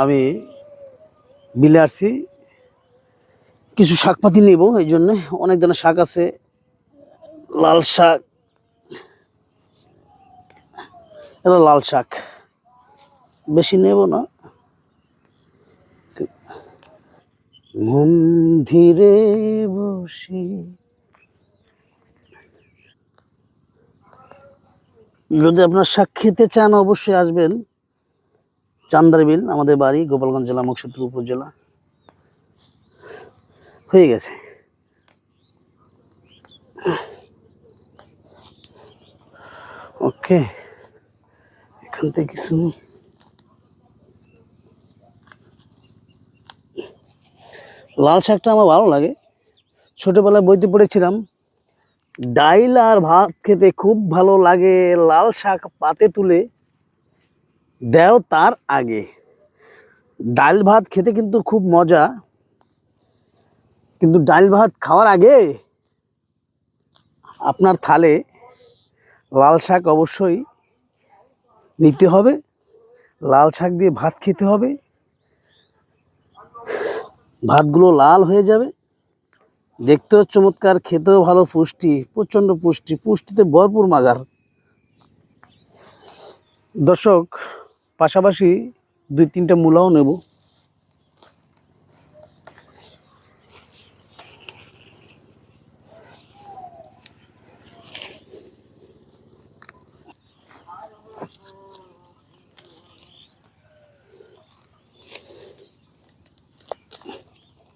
আমি বিলে আসছি। কিছু শাকপাতি নেব, এই জন্যে অনেক ধরনের শাক আছে। লাল শাক, এটা লাল শাক। বেশি নেব না। মন ধীরে বসে। যদি আপনার শাক খেতে চান, অবশ্যই আসবেন। চান্দারবিল আমাদের বাড়ি গোপালগঞ্জ জেলা, মুকসুদপুর উপজেলা হয়ে গেছে। ওকে, এখান থেকে কিছু। লাল শাকটা আমার ভালো লাগে। ছোটোবেলায় বইতে পড়েছিলাম, ডাইল আর ভাত খেতে খুব ভালো লাগে, লাল শাক পাতে তুলে। দেও তার আগে। ডাল ভাত খেতে কিন্তু খুব মজা। কিন্তু ডাল ভাত খাওয়ার আগে আপনার থালে লাল শাক অবশ্যই নিতে হবে। লাল শাক দিয়ে ভাত খেতে হবে। ভাতগুলো লাল হয়ে যাবে। দেখতেও চমৎকার, খেতেও ভালো পুষ্টি, প্রচণ্ড পুষ্টি, পুষ্টিতে ভরপুর মাগার। দর্শক পাশাপাশি দুই তিনটা মূলাও নেব।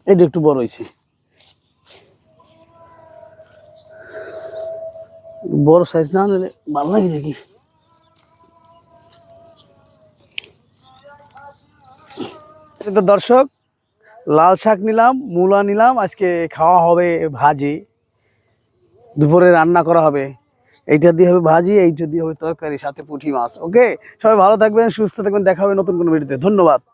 এটা একটু বড় হয়েছে। বড় সাইজ না নিলে ভালো লাগে নাকি? তো দর্শক, লাল শাক নিলাম, মূলা নিলাম, আজকে খাওয়া হবে ভাজি। দুপুরে রান্না করা হবে। এইটা দিয়ে হবে ভাজি, এইটা দিয়ে হবে তরকারি, সাথে পুঁটি মাছ, ওকে? সবাই ভালো থাকবেন, সুস্থ থাকবেন, দেখা হবে নতুন কোনো ভিডিওতে। ধন্যবাদ।